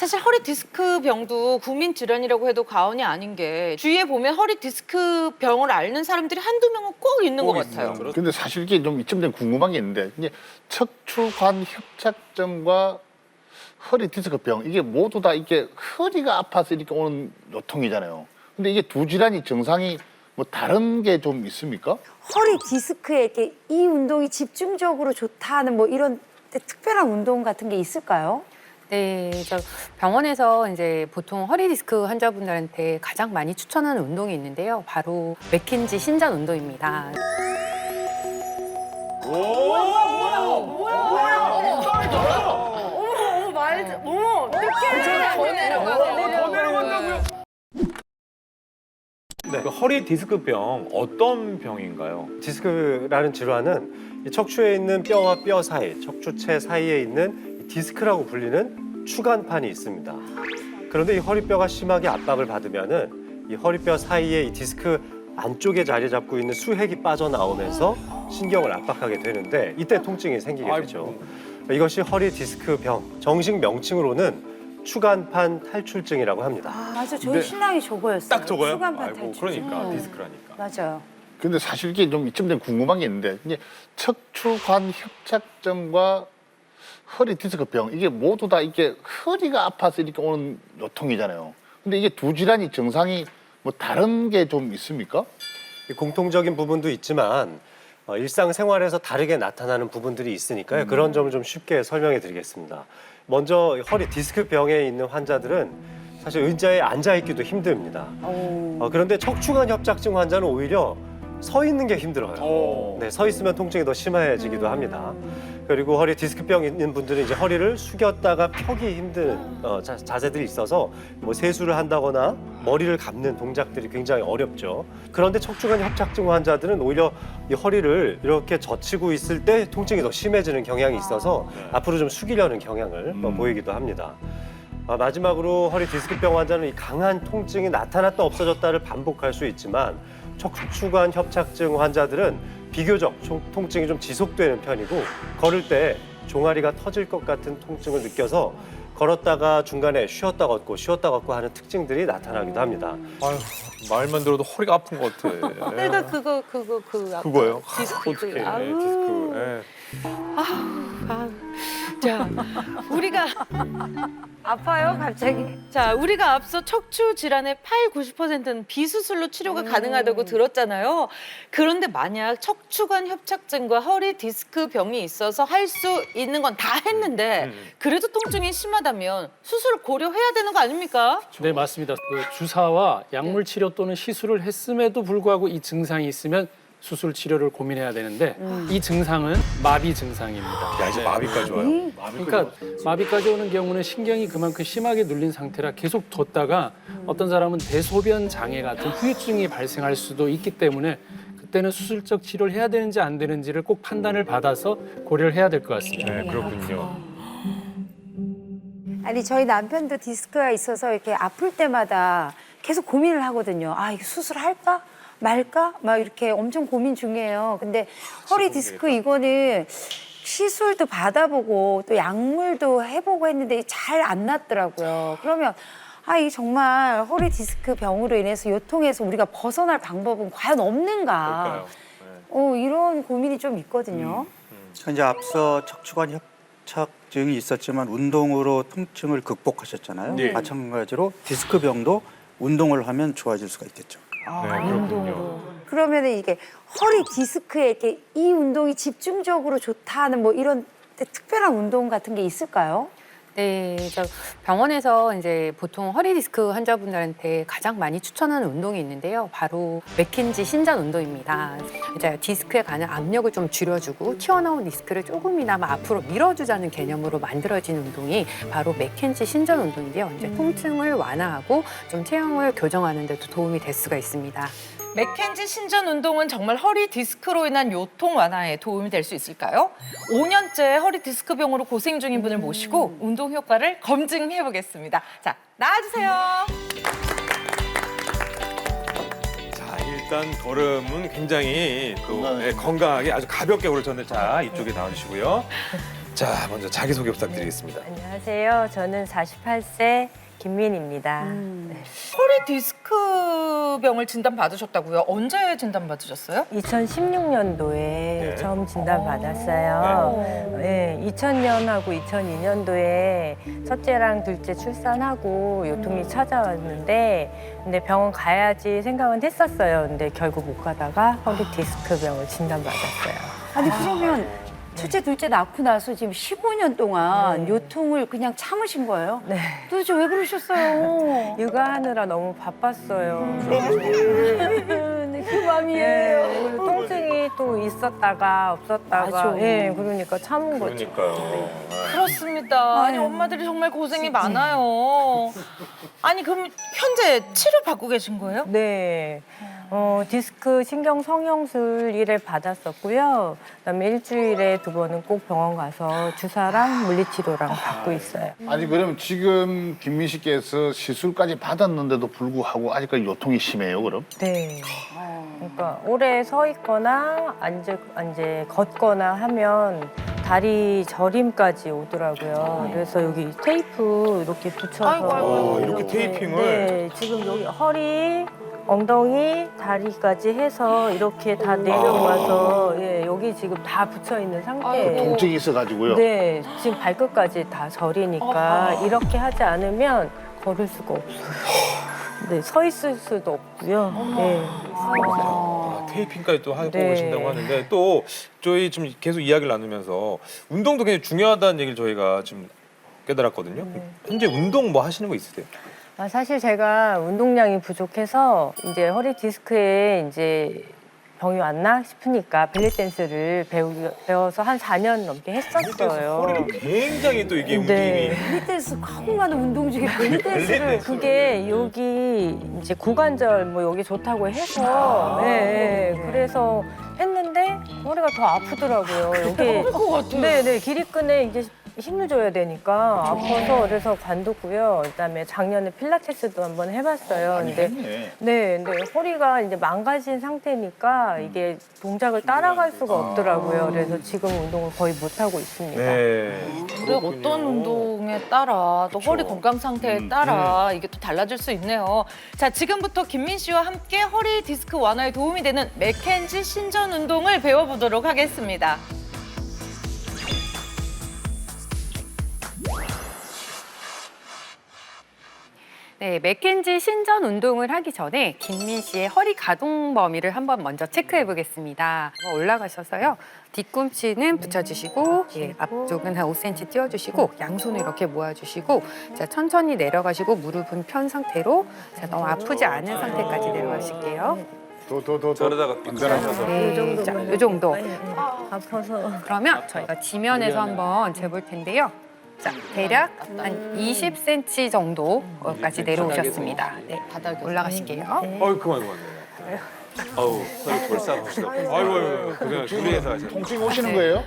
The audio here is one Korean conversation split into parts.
사실 허리 디스크 병도 국민 질환이라고 해도 과언이 아닌 게 주위에 보면 허리 디스크 병을 앓는 사람들이 한두 명은 꼭 있는 것 같아요. 근데 사실 이게 좀 이쯤 되면 궁금한 게 있는데 이게 척추관 협착증과 허리 디스크 병 이게 모두 다 이게 허리가 아파서 이렇게 오는 요통이잖아요. 근데 이게 두 질환이 증상이 뭐 다른 게 좀 있습니까? 허리 디스크에 이렇게 이 운동이 집중적으로 좋다는 뭐 이런 특별한 운동 같은 게 있을까요? 네, 저 병원에서 이제 보통 허리 디스크 환자분들한테 가장 많이 추천하는 운동이 있는데요. 바로 맥킨지 신전 운동입니다. 그 허리 디스크병 어떤 병인가요? 디스크라는 질환은 이 척추에 있는 뼈와 뼈 사이, 척추체 사이에 있는 이 디스크라고 불리는 추간판이 있습니다. 그런데 이 허리뼈가 심하게 압박을 받으면은 이 허리뼈 사이에 이 디스크 안쪽에 자리 잡고 있는 수핵이 빠져나오면서 신경을 압박하게 되는데 이때 통증이 생기게 되죠. 이것이 허리 디스크 병, 정식 명칭으로는 추간판 탈출증이라고 합니다. 아, 맞아. 저희 네. 신랑이 저거였어요. 딱 저거요? 수간판 아이고 탈출. 그러니까 음. 디스크라니까. 맞아요. 근데 사실 이게 좀 이쯤 되면 궁금한 게 있는데 이게 척추관 협착증과 허리 디스크 병 이게 모두 다 이게 허리가 아파서 이렇게 오는 요통이잖아요. 근데 이게 두 질환이 증상이 뭐 다른 게 좀 있습니까? 이 공통적인 부분도 있지만 어, 일상생활에서 다르게 나타나는 부분들이 있으니까요. 그런 점을 좀 쉽게 설명해 드리겠습니다. 먼저 이 허리 디스크 병에 있는 환자들은 사실 의자에 앉아 있기도 힘듭니다. 어, 그런데 척추관 협착증 환자는 오히려 서 있는 게 힘들어요. 오. 네, 서 있으면 통증이 더 심해지기도 합니다. 그리고 허리 디스크병 있는 분들은 이제 허리를 숙였다가 펴기 힘든 어, 자, 자세들이 있어서 뭐 세수를 한다거나 머리를 감는 동작들이 굉장히 어렵죠. 그런데 척추관 협착증 환자들은 오히려 이 허리를 이렇게 젖히고 있을 때 통증이 더 심해지는 경향이 있어서 앞으로 좀 숙이려는 경향을 어, 보이기도 합니다. 아, 마지막으로 허리 디스크병 환자는 이 강한 통증이 나타났다 없어졌다를 반복할 수 있지만 척추관 협착증 환자들은 비교적 총- 통증이 좀 지속되는 편이고 걸을 때 종아리가 터질 것 같은 통증을 느껴서 걸었다가 중간에 쉬었다 걷고 쉬었다 걷고 하는 특징들이 나타나기도 합니다. 아유, 말만 들어도 허리가 아픈 것 같아. 내가 그거 그거 그 아까 그거요? 디스크 어떻게 그, 아우. 디스크? 예. 아, 자, 우리가 아파요, 갑자기? 자, 우리가 앞서 척추 질환의 8, 90%는 비수술로 치료가 가능하다고 들었잖아요. 그런데 만약 척추관 협착증과 허리 디스크 병이 있어서 할 수 있는 건 다 했는데 음. 그래도 통증이 심하다면 수술 고려해야 되는 거 아닙니까? 네, 맞습니다. 그 주사와 약물 치료 또는 시술을 했음에도 불구하고 이 증상이 있으면 수술 치료를 고민해야 되는데 이 증상은 마비 증상입니다. 야 이제 마비까지 와요. 그러니까 마비까지 오는 경우는 신경이 그만큼 심하게 눌린 상태라 계속 뒀다가 어떤 사람은 대소변 장애 같은 후유증이 발생할 수도 있기 때문에 그때는 수술적 치료를 해야 되는지 안 되는지를 꼭 판단을 받아서 고려를 해야 될 것 같습니다. 네 그렇군요. 아니, 저희 남편도 디스크가 있어서 이렇게 아플 때마다 계속 고민을 하거든요. 아, 이거 수술할까? 말까? 막 이렇게 엄청 고민 중이에요. 근데 허리 디스크 이거는 시술도 받아보고 또 약물도 해보고 했는데 잘 안 낫더라고요. 그러면 아, 이 정말 허리 디스크 병으로 인해서 요통에서 우리가 벗어날 방법은 과연 없는가? 그럴까요? 어, 이런 고민이 좀 있거든요. 현재 앞서 척추관 협착증이 있었지만 운동으로 통증을 극복하셨잖아요. 네. 마찬가지로 디스크병도 운동을 하면 좋아질 수가 있겠죠. 아, 네 그렇군요. 그러면 이게 허리 디스크에 이렇게 이 운동이 집중적으로 좋다는 뭐 이런 특별한 운동 같은 게 있을까요? 네, 저 병원에서 이제 보통 허리 디스크 환자분들한테 가장 많이 추천하는 운동이 있는데요. 바로 맥킨지 신전 운동입니다. 이제 디스크에 가는 압력을 좀 줄여주고 튀어나온 디스크를 조금이나마 앞으로 밀어주자는 개념으로 만들어진 운동이 바로 맥킨지 신전 운동인데요. 이제 통증을 완화하고 좀 체형을 교정하는 데도 도움이 될 수가 있습니다. 맥켄지 신전 운동은 정말 허리 디스크로 인한 요통 완화에 도움이 될 수 있을까요? 5년째 허리 디스크 병으로 고생 중인 분을 모시고 운동 효과를 검증해 보겠습니다. 자, 나와주세요. 자 일단 걸음은 굉장히 또 건강하게. 예, 건강하게 아주 가볍게 오르셨는데 자 이쪽에 나와주시고요. 자, 먼저 자기 소개 부탁드리겠습니다. 안녕하세요. 저는 48세 김민입니다. 허리 디스크 병을 진단 받으셨다고요? 언제 진단 받으셨어요? 2016년도에 처음 진단 받았어요. 네, 2000년하고 2002년도에 첫째랑 둘째 출산하고 요통이 찾아왔는데 근데 병원 가야지 생각은 했었어요. 근데 결국 못 가다가 허리 디스크 병을 진단 받았어요. 아니 그러면 첫째 둘째 낳고 나서 지금 15년 동안 요통을 그냥 참으신 거예요? 네. 도대체 왜 그러셨어요? 육아하느라 너무 바빴어요. 네, 그 맘이에요. 예, 통증이 또 있었다가 없었다가 맞아. 예, 그러니까 참은 거죠. 그러니까요. 그렇습니다. 아니 엄마들이 정말 고생이 많아요. 아니 그럼 현재 치료 받고 계신 거예요? 네. 어, 디스크 신경 성형술 1회 받았었고요. 그다음에 일주일에 두 번은 꼭 병원 가서 주사랑 물리치료랑 받고 있어요. 아니 그러면 지금 김민 씨께서 시술까지 받았는데도 불구하고 아직까지 요통이 심해요 그럼? 네. 그러니까 오래 서 있거나 앉아 이제 걷거나 하면 다리 저림까지 오더라고요. 그래서 여기 테이프 이렇게 붙여서 아이고, 아이고. 어, 이렇게 테이핑을? 네, 지금 여기 허리, 엉덩이, 다리까지 해서 이렇게 다 내려와서 예, 여기 지금 다 붙여 있는 상태예요. 통증이 있어가지고요. 네, 지금 발끝까지 다 저리니까 이렇게 하지 않으면 걸을 수가 없어요. 네, 서 있을 수도 없고요. 네. 아, 테이핑까지 또 하고 네. 계신다고 하는데 또 저희 지금 계속 이야기를 나누면서 운동도 굉장히 중요하다는 얘기를 저희가 지금 깨달았거든요. 현재 운동 뭐 하시는 거 있으세요? 아, 사실 제가 운동량이 부족해서 이제 허리 디스크에 이제 병이 왔나 싶으니까 벨리 댄스를 배우, 배워서 한 4년 넘게 했었어요. 굉장히 또 이게 네. 움직임이 벨리댄스 하고 많은 운동 중에 벨리댄스를 그게 여기 이제 고관절 뭐 여기 좋다고 해서 네, 네. 그래서 했는데 허리가 더 아프더라고요. 여기 네, 네. 길이끈에 이제 힘을 줘야 되니까 아파서 그래서 관뒀고요. 그다음에 작년에 필라테스도 한번 해봤어요. 근데 네. 네, 근데 허리가 이제 망가진 상태니까 이게 동작을 따라갈 수가 없더라고요. 그래서 지금 운동을 거의 못 하고 있습니다. 네. 그래 어떤 운동에 따라 또 허리 건강 상태에 따라 이게 또 달라질 수 있네요. 자 지금부터 김민 씨와 함께 허리 디스크 완화에 도움이 되는 맥켄지 신전 운동을 배워보도록 하겠습니다. 네, 맥켄지 신전 운동을 하기 전에 김민 씨의 허리 가동 범위를 한번 먼저 체크해 보겠습니다. 올라가셔서요. 뒤꿈치는 붙여주시고, 예, 앞쪽은 한 5cm 띄워주시고, 양손을 이렇게 모아주시고, 자, 천천히 내려가시고, 무릎은 편 상태로, 자, 너무 아프지 않은 상태까지 내려가실게요. 더더더 저러다가 안전하셔서 네, 자, 이 정도. 아파서 그러면 저희가 지면에서 한번 재볼 텐데요. 자, 대략 한 20cm 정도까지 내려오셨습니다. 네, 바닥에 올라가실게요. 어이 그만 그만. 아우 골싸움하시다. 아이고 아이고 고생 준비해서 하셨네. 통증이 오시는 거예요?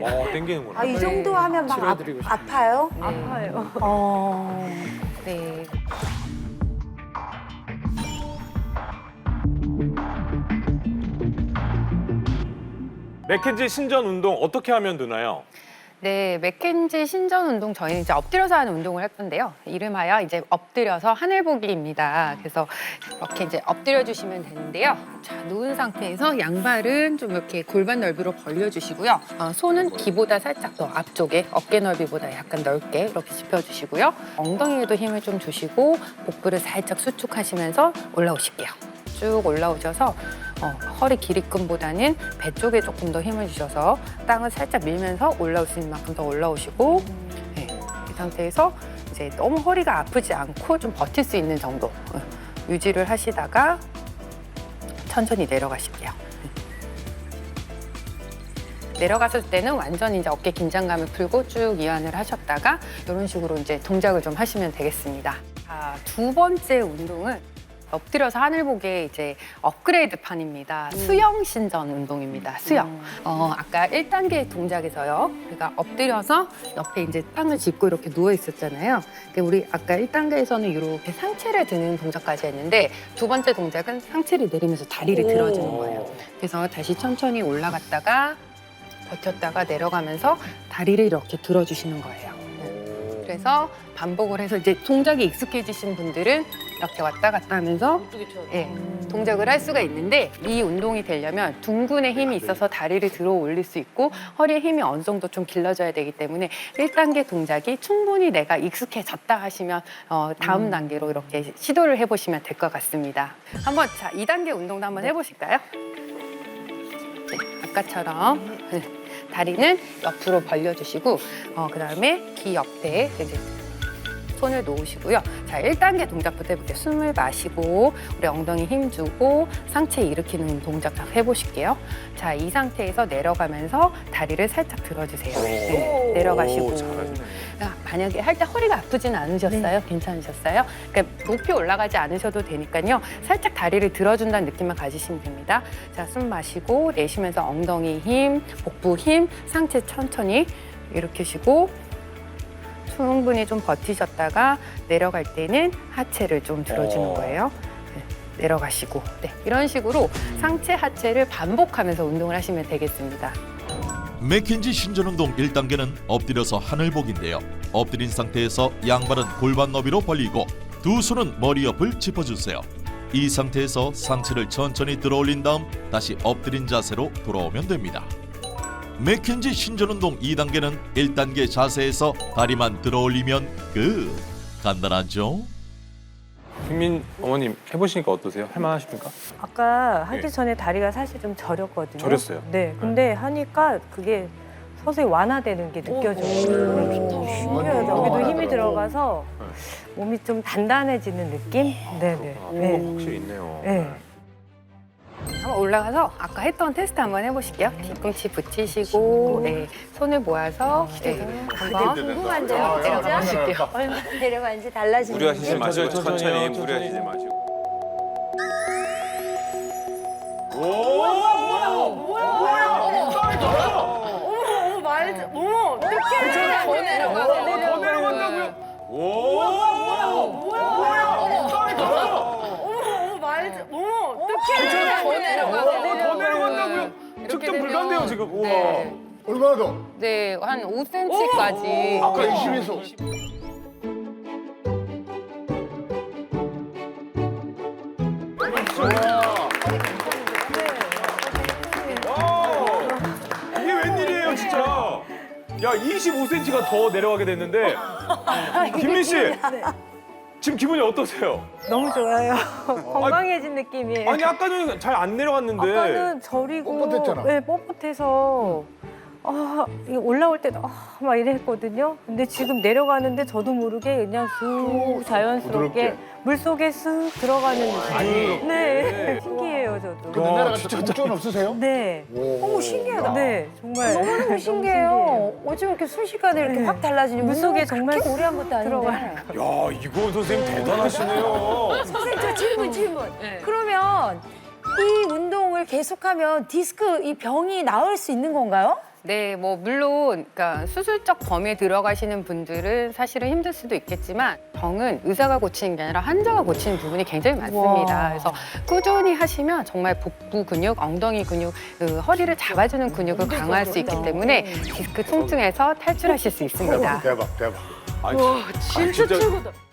어 땡기는구나. 아, 이 정도 하면 막 아, 치료해드리고. 아파요? 아파요. 어. 네. 맥켄지 신전 운동 어떻게 하면 되나요? 네, 맥켄지 신전 운동 저희는 이제 엎드려서 하는 운동을 할 건데요. 이름하여 이제 엎드려서 하늘 보기입니다. 그래서 이렇게 이제 엎드려 주시면 되는데요. 자, 누운 상태에서 양발은 좀 이렇게 골반 넓이로 벌려 주시고요. 어, 손은 귀보다 살짝 더 앞쪽에 어깨 넓이보다 약간 넓게 이렇게 짚어 주시고요. 엉덩이에도 힘을 좀 주시고 복부를 살짝 수축하시면서 올라오실게요. 쭉 올라오셔서 어, 허리 길이끈보다는 배 쪽에 조금 더 힘을 주셔서 땅을 살짝 밀면서 올라올 수 있는 만큼 더 올라오시고 네, 이 상태에서 이제 너무 허리가 아프지 않고 좀 버틸 수 있는 정도 어, 유지를 하시다가 천천히 내려가실게요. 내려갔을 때는 완전히 이제 어깨 긴장감을 풀고 쭉 이완을 하셨다가 이런 식으로 이제 동작을 좀 하시면 되겠습니다. 자, 두 번째 운동은 엎드려서 하늘 보기에 이제 업그레이드 판입니다. 수영 신전 운동입니다. 수영. 어, 아까 1단계 동작에서요. 우리가 엎드려서 옆에 이제 땅을 짚고 이렇게 누워 있었잖아요. 근데 우리 아까 1단계에서는 이렇게 상체를 드는 동작까지 했는데 두 번째 동작은 상체를 내리면서 다리를 들어주는 거예요. 그래서 다시 천천히 올라갔다가 버텼다가 내려가면서 다리를 이렇게 들어주시는 거예요. 네. 그래서 반복을 해서 이제 동작이 익숙해지신 분들은 이렇게 왔다 갔다 하면서 예, 동작을 할 수가 있는데 이 운동이 되려면 둥근에 힘이 있어서 다리를 들어 올릴 수 있고 허리에 힘이 어느 정도 좀 길러져야 되기 때문에 1단계 동작이 충분히 내가 익숙해졌다 하시면 어, 다음 단계로 이렇게 시도를 해보시면 될 것 같습니다. 한번 자 2단계 운동도 한번 해보실까요? 네, 아까처럼 네, 다리는 옆으로 벌려주시고 어, 그 다음에 귀 옆에 이제 손을 놓으시고요. 자, 1단계 동작부터 해볼게요. 숨을 마시고 우리 엉덩이 힘주고 상체 일으키는 동작 딱 해보실게요. 자, 이 상태에서 내려가면서 다리를 살짝 들어주세요. 네, 내려가시고. 아, 만약에 할 때 허리가 아프진 않으셨어요? 괜찮으셨어요? 그러니까 높이 올라가지 않으셔도 되니까요. 살짝 다리를 들어준다는 느낌만 가지시면 됩니다. 자, 숨 마시고 내쉬면서 엉덩이 힘, 복부 힘, 상체 천천히 일으키시고 충분히 좀 버티셨다가 내려갈 때는 하체를 좀 들어주는 어. 거예요. 네, 내려가시고 네, 이런 식으로 상체 하체를 반복하면서 운동을 하시면 되겠습니다. 맥킨지 신전운동 1단계는 엎드려서 하늘 보기인데요. 엎드린 상태에서 양발은 골반 너비로 벌리고 두 손은 머리 옆을 짚어주세요. 이 상태에서 상체를 천천히 들어올린 다음 다시 엎드린 자세로 돌아오면 됩니다. 맥킨지 신전운동 2단계는 1단계 자세에서 다리만 들어 올리면 끝. 간단하죠? 김민 어머님 해보시니까 어떠세요? 할만하십니까? 아까 하기 예. 전에 다리가 사실 좀 저렸거든요. 저렸어요? 네, 근데 하니까 그게 서서히 완화되는 게 느껴져요. 신기하다. 여기도 힘이 들어가서 몸이 좀 단단해지는 느낌? 네, 네. 아, 네. 확실히 있네요. 네. 한번 올라가서 아까 했던 테스트 한번 해보실게요. 뒤꿈치 붙이시고 네, 손을 모아서 네, 한번 궁금한데요, 내려가 보실게요. 얼마나 내려가는지 달라지는지. 무리하시지 마시고 천천히 천천히요, 무리하시지 천천히. 마시고. 더 내려간다고요? 측정 불가인데요 지금. 우와. 네, 얼마나 더? 네, 한 5cm까지. 아까 20에서 이게 웬일이에요 진짜. 야 25cm가 더 내려가게 됐는데 김민 씨 지금 기분이 어떠세요? 너무 좋아요. 건강해진 느낌이에요. 아니 아까는 잘 안 내려갔는데. 아까는 저리고 뻣뻣했잖아. 네, 뻣뻣해서 아, 이게 올라올 때도 아, 막 이랬거든요. 근데 지금 내려가는데 저도 모르게 그냥 쑥 자연스럽게. 물 속에 쓱 들어가는 느낌. 네, 신기해요, 저도. 근데 내려갈 때 걱정은 없으세요? 네, 어머 신기하다. 네, 정말 너무너무 신기해요. 어쩜 이렇게 순식간에 이렇게 네. 확 달라지니 물 속에 운동을 정말 그렇게 오래 한 것도 아닌데. 들어가요. 야 이건 선생님 대단하시네요. 선생님 저 질문 질문. 그러면 이 운동을 계속하면 디스크 이 병이 나을 수 있는 건가요? 네, 뭐 물론 그러니까 수술적 범위에 들어가시는 분들은 사실은 힘들 수도 있겠지만 병은 의사가 고치는 게 아니라 환자가 고치는 부분이 굉장히 많습니다. 와. 그래서 꾸준히 하시면 정말 복부 근육, 엉덩이 근육, 그 허리를 잡아주는 근육을 강화할 수 있기 때문에 디스크 통증에서 탈출하실 수 있습니다. 대박 대박. 아, 와 진짜 최고다.